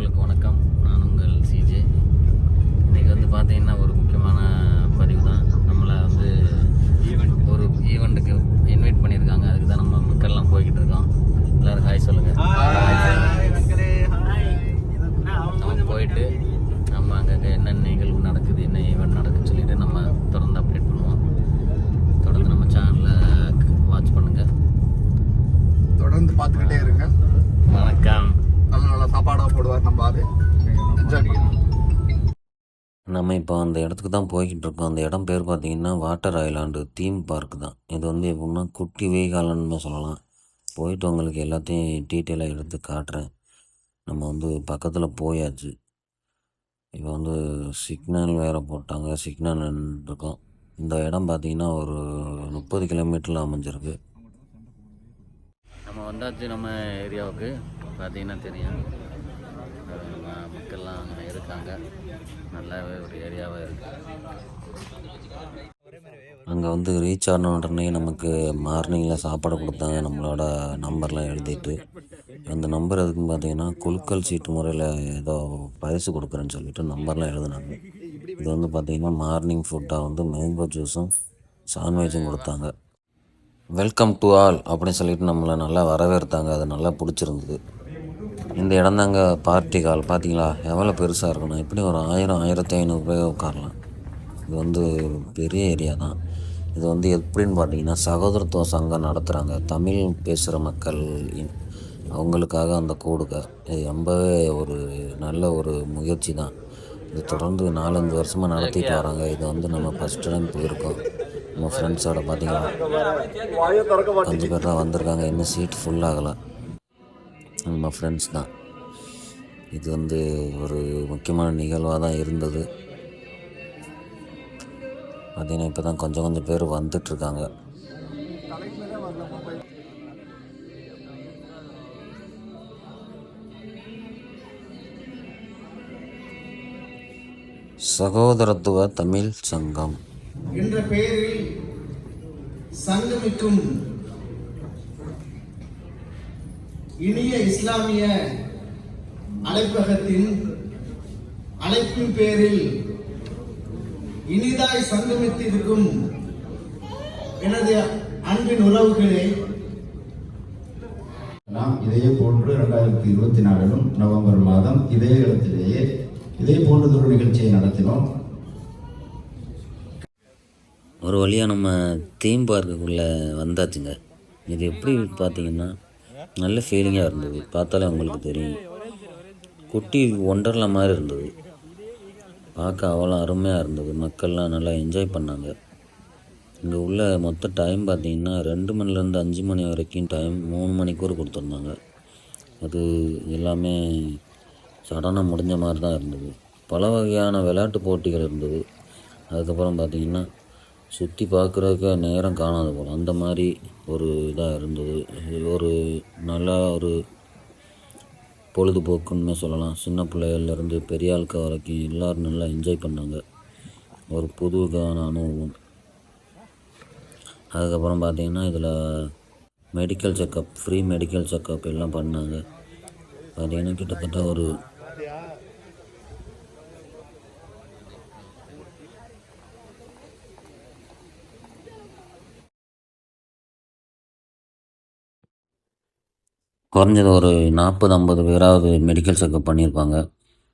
உறவுகளுக்கு வணக்கம். நான் உங்கள் சிஜே இன்றைக்கி வந்து பார்த்தீங்கன்னா ஒரு முக்கியமான பதிவு தான். நம்மளை வந்து ஒரு ஈவெண்ட்டுக்கு இன்வைட் பண்ணியிருக்காங்க. அதுக்கு தான் நம்ம மக்கள்லாம் போய்கிட்டு இருக்கோம். எல்லோரும் ஹாய் சொல்லுங்கள் நம்ம போயிட்டு நம்ம அங்கே என்ன நிகழ்வு நடக்குது என்ன ஈவெண்ட் நடக்குதுன்னு சொல்லிட்டு நம்ம தொடர்ந்து அப்டேட் பண்ணுவோம். தொடர்ந்து நம்ம சேனலை வாட்ச் பண்ணுங்கள் தொடர்ந்து பார்த்துக்கிட்டே இருங்க. வணக்கம். சாப்பாடாக போடுவார் நம்ம நம்ம இப்போ அந்த இடத்துக்கு தான் போய்கிட்டு இருக்கோம். அந்த இடம் பேர் பார்த்தீங்கன்னா வாட்டர் ஐலாண்டு தீம் பார்க் தான். இது வந்து எப்படின்னா குட்டி வேகாலன்னு சொல்லலாம். போயிட்டு உங்களுக்கு எல்லாத்தையும் டீட்டெயிலாக எடுத்து காட்டுறேன். நம்ம வந்து பக்கத்தில் போயாச்சு. இப்போ வந்து சிக்னல் வேறு போட்டாங்க. சிக்னல் இருக்கோம் இந்த இடம் பார்த்தீங்கன்னா ஒரு முப்பது கிலோமீட்டரில் அமைஞ்சிருக்கு. நம்ம வந்தாச்சு நம்ம ஏரியாவுக்கு பார்த்தீங்கன்னா தெரியும். நம்ம மக்கள்லாம் அங்கே இருக்காங்க. நல்லாவே ஒரு ஏரியாவாக இருக்குது அங்கே வந்து ரீச் ஆன உடனே நமக்கு மார்னிங்கில் சாப்பாடு கொடுத்தாங்க. நம்மளோட நம்பர்லாம் எழுதிட்டு அந்த நம்பர் எதுக்குன்னு பார்த்தீங்கன்னா குலுக்கல் சீட்டு முறையில் ஏதோ பரிசு கொடுக்குறேன்னு சொல்லிட்டு நம்பர்லாம் எழுதுனாங்க. இது வந்து பார்த்தீங்கன்னா மார்னிங் ஃபுட்டாக வந்து மேங்கோ ஜூஸும் சாண்ட்விச்சும் கொடுத்தாங்க. வெல்கம் டு ஆல் அப்படின்னு சொல்லிட்டு நம்மளை நல்லா வரவேற்றாங்க. அது நல்லா பிடிச்சிருந்தது. இந்த இடம் தாங்க பார்ட்டி கால் பார்த்தீங்களா எவ்வளோ பெருசாக இருக்கணும் எப்படி ஒரு ஆயிரம் ஆயிரத்தி ஐநூறு பேர் உட்காரலாம். இது வந்து பெரிய ஏரியா தான். இது வந்து எப்படின்னு பார்த்தீங்கன்னா சகோதரத்துவ சங்கம் நடத்துகிறாங்க தமிழ் பேசுகிற மக்கள் அவங்களுக்காக அந்த கூடுக. இது ரொம்பவே ஒரு நல்ல ஒரு முயற்சி தான். இது தொடர்ந்து நாலஞ்சு வருஷமாக நடத்திட்டு வராங்க. இது வந்து நம்ம ஃபஸ்ட் டைம் போயிருக்கோம். நம்ம ஃப்ரெண்ட்ஸோட பார்த்தீங்கன்னா அஞ்சு பேர் தான் வந்திருக்காங்க. இன்னும் சீட் ஃபுல் ஆகலை. நம்ம ஃப்ரெண்ட்ஸ் தான். இது வந்து ஒரு முக்கியமான நிகழ்வாக தான் இருந்தது. பார்த்தீங்கன்னா இப்போ தான் கொஞ்சம் கொஞ்சம் பேர் வந்துட்டுருக்காங்க சகோதரத்துவ தமிழ் சங்கம். என்ற பெயரில் சங்கமிக்கும் இனிய இஸ்லாமிய அழைப்பகத்தின் அழைப்பின் பேரில் இனிதாய் சங்கமித்திருக்கும் எனது அன்பின் உறவுகளே. நாம் இதே போன்று ரெண்டாயிரத்தி இருபத்தி நாலிலும் நவம்பர் மாதம் இதே இடத்திலேயே இதே போன்றதொரு நிகழ்ச்சியை நடத்தினோம். ஒரு வழியாக நம்ம தீம் பார்க்குக்குள்ளே வந்தாச்சுங்க. இது எப்படி பார்த்தீங்கன்னா நல்ல ஃபீலிங்காக இருந்தது. பார்த்தாலே அவங்களுக்கு தெரியும். குட்டி ஒண்டர்ல மாதிரி இருந்தது. பார்க்க அவ்வளோ அருமையாக இருந்தது. மக்கள்லாம் நல்லா என்ஜாய் பண்ணாங்க. இங்கே உள்ள மொத்த டைம் பார்த்தீங்கன்னா ரெண்டு மணிலேருந்து அஞ்சு மணி வரைக்கும் டைம் மூணு மணிக்கூர் கொடுத்துருந்தாங்க. அது எல்லாமே சடனாக முடிஞ்ச மாதிரி தான் இருந்தது. பல வகையான விளையாட்டு போட்டிகள் இருந்தது. அதுக்கப்புறம் பார்த்திங்கன்னா சுற்றி பார்க்குறதுக்கு நேரம் காணாத போல். அந்த மாதிரி ஒரு இதாக இருந்தது. ஒரு நல்ல ஒரு பொழுதுபோக்குன்னு சொல்லலாம். சின்ன பிள்ளைகள்லேருந்து பெரிய வரைக்கும் எல்லோரும் நல்லா என்ஜாய் பண்ணாங்க. ஒரு புதுவிதமான அனுபவம். அதுக்கப்புறம் பார்த்திங்கன்னா இதில் medical checkup free medical checkup எல்லாம் பண்ணாங்க. பார்த்திங்கன்னா கிட்டத்தட்ட ஒரு குறைஞ்சது ஒரு நாற்பது ஐம்பது பேராவது மெடிக்கல் செக்கப் பண்ணியிருப்பாங்க.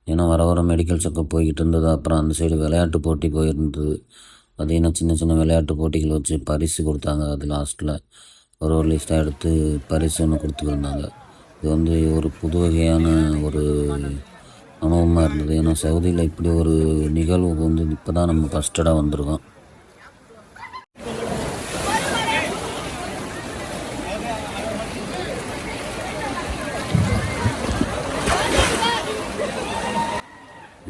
ஏன்னா வர வர மெடிக்கல் செக்கப் போய்கிட்டு இருந்தது. அப்புறம் அந்த சைடு விளையாட்டு போட்டி போயிருந்தது. பார்த்தீங்கன்னா சின்ன சின்ன விளையாட்டு போட்டிகள் வச்சு பரிசு கொடுத்தாங்க. அது லாஸ்ட்டில் ஒரு ஒரு லிஸ்ட்டாக எடுத்து பரிசு ஒன்று கொடுத்துருந்தாங்க இது வந்து ஒரு புது வகையான ஒரு அனுபவமாக இருந்தது. ஏன்னா சவுதியில் இப்படி ஒரு நிகழ்வுக்கு வந்து இப்போ தான் நம்ம ஃபஸ்டடாக வந்திருக்கோம்.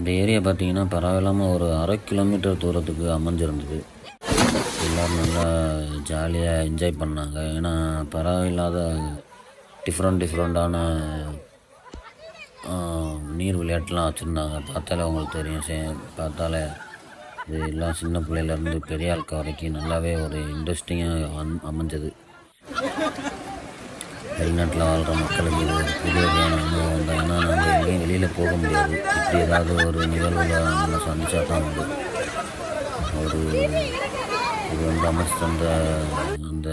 இந்த ஏரியா பார்த்தீங்கன்னா பரவாயில்லாமல் ஒரு அரை கிலோமீட்டர் தூரத்துக்கு அமைஞ்சிருந்தது. எல்லோரும் நல்லா ஜாலியாக என்ஜாய் பண்ணாங்க. ஏன்னா பரவாயில்லாத டிஃப்ரெண்ட் டிஃப்ரெண்ட்டான நீர் விளையாட்டுலாம் வச்சுருந்தாங்க. பார்த்தாலே உங்களுக்கு தெரியும். சே பார்த்தாலே இது எல்லாம் சின்ன பிள்ளையிலேருந்து பெரிய ஆட்கள் வரைக்கும் நல்லாவே ஒரு இன்ட்ரெஸ்டிங்காக அமைஞ்சது. வெளிநாட்டில் வாழ்கிற மக்களுக்கு இது ஒரு புது வகையான அனுபவம் தான். ஏன்னா நாங்கள் எங்கேயும் வெளியில் போக முடியாது. இப்படி ஏதாவது ஒரு நிகழ்வில் நம்ம சந்திச்சா தான் உண்டு. ஒரு இது வந்து அமைச்சு தந்த அந்த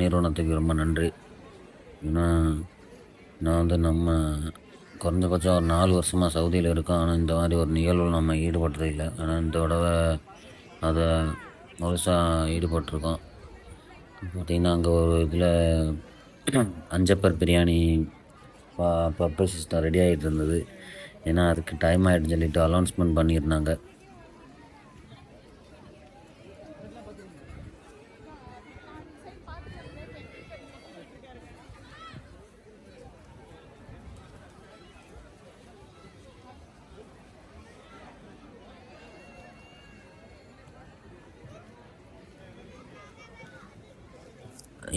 நிறுவனத்துக்கு ரொம்ப நன்றி. ஏன்னா நான் வந்து நம்ம குறைஞ்சபட்சம் ஒரு நாலு வருஷமாக சவுதியில் இருக்கோம். ஆனால் இந்த மாதிரி ஒரு நிகழ்வில் நம்ம ஈடுபட்டது இல்லை. ஆனால் இந்த தடவை அதை முழுசாக ஈடுபட்டிருக்கோம். பார்த்திங்கன்னா அங்கே ஒரு இதில் அஞ்சப்பர் பிரியாணி பா சிஸ்டம் ரெடி ஆகிட்டு இருந்தது ஏன்னா அதுக்கு டைம் ஆகிடுன்னு சொல்லிட்டு அனௌன்ஸ்மெண்ட் பண்ணியிருந்தாங்க.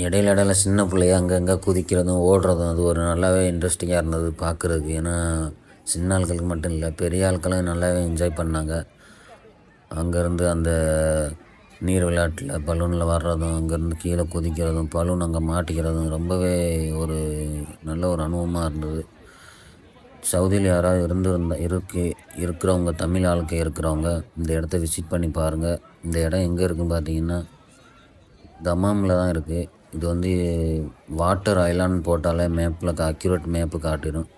இடையில இடையில சின்ன பிள்ளைய அங்கங்கே குதிக்கிறதும் ஓடுறதும் அது ஒரு நல்லாவே இன்ட்ரெஸ்டிங்காக இருந்தது பார்க்குறதுக்கு ஏன்னா சின்ன ஆட்களுக்கு மட்டும் இல்லை பெரிய ஆட்களும் நல்லாவே என்ஜாய் பண்ணாங்க. அங்கேருந்து அந்த நீர் விளையாட்டில் பலூனில் வர்றதும் அங்கேருந்து கீழே குதிக்கிறதும் பலூன் அங்கே மாட்டிக்கிறதும் ரொம்பவே ஒரு நல்ல ஒரு அனுபவமாக இருந்தது. சவுதியில் யாராவது இருந்திருந்தா இருக்கு இருக்கிறவங்க தமிழ் ஆளுக்கு இருக்கிறவங்க இந்த இடத்த விசிட் பண்ணி பாருங்கள் இந்த இடம் எங்கே இருக்குன்னு பார்த்தீங்கன்னா தமாமில் தான் இருக்குது இது வந்து வாட்டர் ஐலாண்ட் போட்டாலே மேப்பில் அக்யூரேட் மேப்பு காட்டிடும்.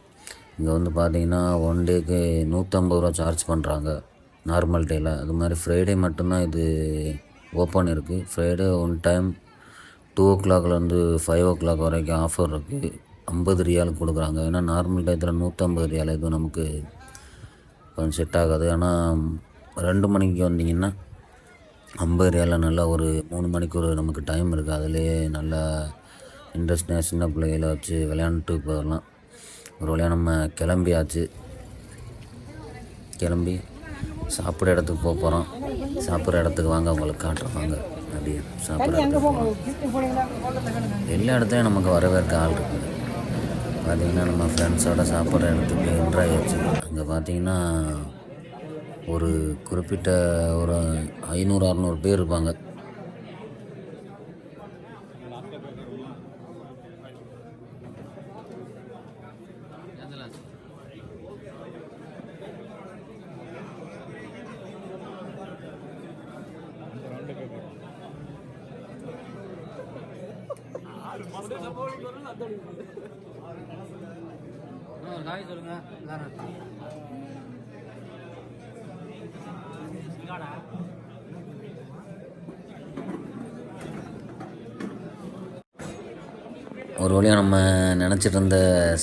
இங்கே வந்து பார்த்தீங்கன்னா ஒன் டேக்கு நூற்றம்பது ரூபா சார்ஜ் பண்ணுறாங்க நார்மல் டேயில் அது மாதிரி ஃப்ரைடே மட்டும்தான் இது ஓப்பன் இருக்குது ஃப்ரைடே ஒன் டைம் டூ ஓ கிளாக்லேருந்து ஃபைவ் ஓ கிளாக் வரைக்கும் ஆஃபர் இருக்குது ஐம்பது ரியாலுக்கு கொடுக்குறாங்க. ஏன்னா நார்மல் டயத்தில் நூற்றம்பது ரியால் எதுவும் நமக்கு கொஞ்சம் செட் ஆகாது. ஆனால் ரெண்டு மணிக்கு வந்தீங்கன்னா ஐம்பது ரியாலில் நல்லா ஒரு மூணு மணிக்கு ஒரு நமக்கு டைம் இருக்குது அதுலேயே நல்லா இன்ட்ரெஸ்டாக சின்ன பிள்ளைகளை வச்சு விளையாண்டுட்டு போயிடலாம் ஒரு வழியாக நம்ம கிளம்பியாச்சு. கிளம்பி சாப்பிட்ற இடத்துக்கு போக போகிறோம் சாப்பிட்ற இடத்துக்கு வாங்க அவங்களுக்கு காட்டுறோம் வாங்க அப்படியே சாப்பிட்ற இடத்துக்கு எல்லா இடத்துலையும் நமக்கு வரவேற்க ஆள் இருக்குது. பார்த்தீங்கன்னா நம்ம ஃப்ரெண்ட்ஸோட சாப்பிட்ற இடத்துக்கு என்ட்ராய் ஆச்சு அங்கே பார்த்தீங்கன்னா ஒரு குறிப்பிட்ட ஒரு ஐநூறு அறநூறு பேர் இருப்பாங்க. காய் சொல்லுங்க. ஒரு வழியாக நம்ம நினச்சிட்டு இருந்த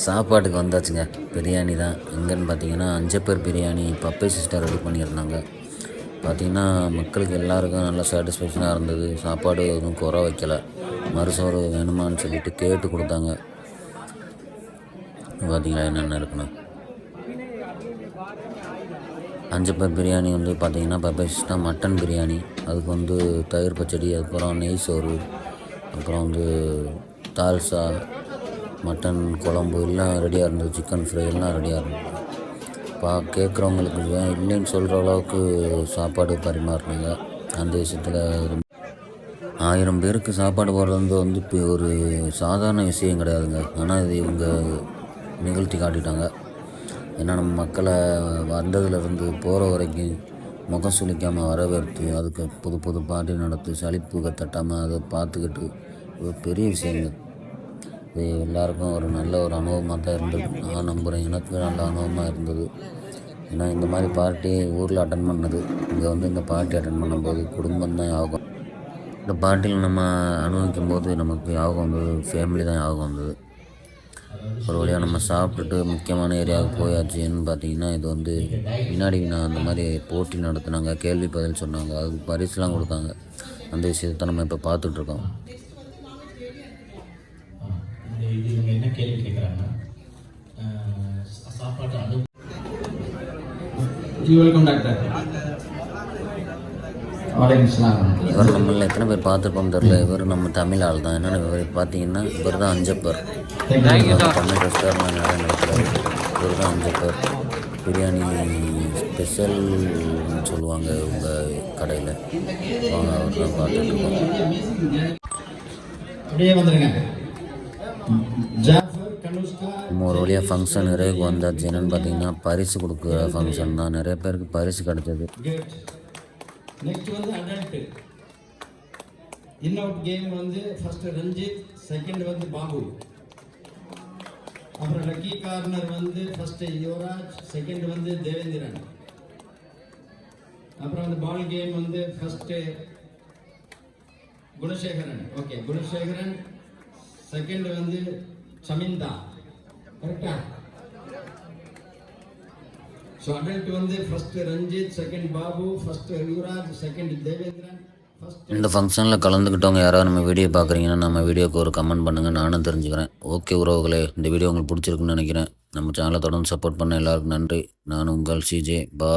சாப்பாட்டுக்கு வந்தாச்சுங்க. பிரியாணி தான். எங்கன்னு பார்த்தீங்கன்னா அஞ்சு பேர் பிரியாணி பப்பை சிஸ்டர் ரெடி பண்ணியிருந்தாங்க. பார்த்தீங்கன்னா மக்களுக்கு எல்லாருக்கும் நல்ல சாட்டிஸ்ஃபேக்ஷனாக இருந்தது. சாப்பாடு எதுவும் குறை வைக்கல. மறுசோறு வேணுமான்னு சொல்லிட்டு கேட்டு கொடுத்தாங்க. பார்த்தீங்களா என்னென்ன இருக்குன்னு. அஞ்சு பேர் பிரியாணி வந்து பார்த்தீங்கன்னா பப்பை சிஸ்டம் மட்டன் பிரியாணி அதுக்கு வந்து தயிர் பச்சடி அதுக்கப்புறம் நெய் சோறு அப்புறம் வந்து தால்சா மட்டன் குழம்பு எல்லாம் ரெடியாக இருந்தது சிக்கன் ஃப்ரை எல்லாம் ரெடியாக இருந்தது. பா கேட்குறவங்களுக்கு இல்லைன்னு சொல்கிற அளவுக்கு சாப்பாடு பரிமாறினாங்க. அந்த விஷயத்தில் ஆயிரம் பேருக்கு சாப்பாடு போடுறது வந்து இப்போ ஒரு சாதாரண விஷயம் கிடையாதுங்க. ஆனால் இது இவங்க நிகழ்த்தி காட்டிட்டாங்க. ஏன்னா நம்ம மக்களை வந்ததுலேருந்து போகிற வரைக்கும் முகம் சுளிக்காமல் வரவேற்று அதுக்கு புது புது பாட்டி நடத்தி சளிப்பு தட்டாமல் அதை பார்த்துக்கிட்டு ஒரு பெரிய விஷயங்க. இது எல்லாருக்கும் ஒரு நல்ல ஒரு அனுபவமாக தான் இருந்தது. நான் நம்புகிறேன் எனக்கு நல்ல அனுபவமாக இருந்தது. ஏன்னா இந்த மாதிரி பார்ட்டி ஊரில் அட்டன் பண்ணது. இங்கே வந்து இந்த பார்ட்டி அட்டன் பண்ணும்போது குடும்பம் தான் ஆகும். இந்த பார்ட்டியில் நம்ம அனுபவிக்கும் போது நமக்கு யாகம் வந்தது ஃபேமிலி தான் யாகம் வந்தது. ஒரு வழியாக நம்ம சாப்பிட்டுட்டு முக்கியமான ஏரியாவுக்கு போயாச்சுன்னு பார்த்தீங்கன்னா இது வந்து வினாடி வினா அந்த மாதிரி போட்டி நடத்துனாங்க. கேள்வி பதில் சொன்னாங்க. அதுக்கு பரிசுலாம் கொடுத்தாங்க. அந்த விஷயத்தை நம்ம இப்போ பார்த்துட்ருக்கோம். என்ன கேள்வி கேட்குறாங்கன்னா சாப்பாட்டு அனு வெல்கம் டாக்டர் இவர் நம்மள எத்தனை பேர் பார்த்துருப்போம் தெரில இவர் நம்ம தமிழ் ஆள் தான். என்னென்ன இவர் பார்த்தீங்கன்னா இவர் தான் அஞ்சப்பர். தமிழ் ரெஸ்டாரண்ட் நிறைய நடத்துகிறாரு இவர் தான் அஞ்சப்பர். பிரியாணி ஸ்பெஷல்னு சொல்லுவாங்க உங்கள் கடையில். வாங்க அவர் தான் நம்ம ஒரு வழியாக ஃபங்க்ஷன் நிறைவுக்கு வந்தாச்சு என்னென்னு பார்த்தீங்கன்னா பரிசு கொடுக்குற ஃபங்க்ஷன் தான். நிறைய பேருக்கு பரிசு கிடைச்சது. கேட் நெக்ஸ்ட் வந்து அடல்ட் இன் அவுட் கேம் வந்து ஃபர்ஸ்ட் ரஞ்சித் செகண்ட் வந்து பாபு அப்புறம் லக்கி கார்னர் வந்து ஃபர்ஸ்ட் யுவராஜ் செகண்ட் வந்து தேவேந்திரன் அப்புறம் வந்து பால் கேம் வந்து first Gunasekaran. Okay Gunasekaran second வந்து சமிந்தா. கரெக்டா ஸோ அடல்ட் வந்து first Ranjith second Babu first Yuvaraj second Devendran இந்த ஃபங்க்ஷனில் கலந்துக்கிட்டவங்க யாராவது நம்ம வீடியோ பார்க்குறீங்கன்னா நம்ம வீடியோக்கு ஒரு கமெண்ட் பண்ணுங்கள் நானும் தெரிஞ்சுக்கிறேன். ஓகே உறவுகளே இந்த வீடியோ உங்களுக்கு பிடிச்சிருக்குன்னு நினைக்கிறேன். நம்ம சேனலை தொடர்ந்து சப்போர்ட் பண்ண எல்லாருக்கும் நன்றி. நான் உங்கள் சிஜே பா